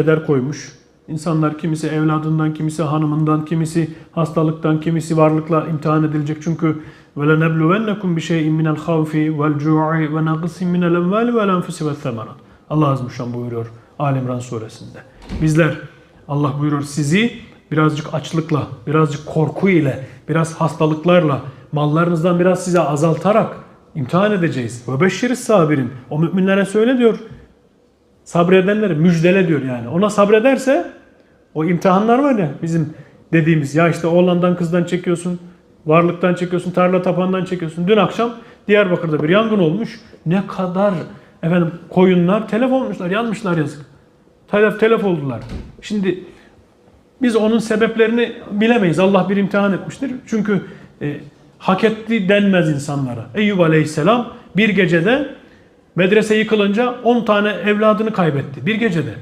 eder koymuş. İnsanlar kimisi evladından, kimisi hanımından, kimisi hastalıktan, kimisi varlıkla imtihan edilecek. Çünkü vel cu'i ve naqsin minel emvali vel enfusi ve themarat. Allah celle buyuruyor Ali suresinde. Bizler Allah buyuruyor sizi birazcık açlıkla, birazcık korku ile, biraz hastalıklarla, mallarınızdan biraz size azaltarak imtihan edeceğiz. Ve beşşiriz sabirin. O müminlere söyle diyor. Sabredenleri müjdele diyor yani. Ona sabrederse o imtihanlar var ya bizim dediğimiz ya işte oğlandan kızdan çekiyorsun, varlıktan çekiyorsun, tarla tapandan çekiyorsun. Dün akşam Diyarbakır'da bir yangın olmuş. Ne kadar efendim koyunlar telef olmuşlar, yanmışlar yazık. Telef telef oldular. Şimdi biz onun sebeplerini bilemeyiz. Allah bir imtihan etmiştir. Çünkü e, hak etti denmez insanlara. Eyyub Aleyhisselam bir gecede medrese yıkılınca 10 tane evladını kaybetti. Bir gecede.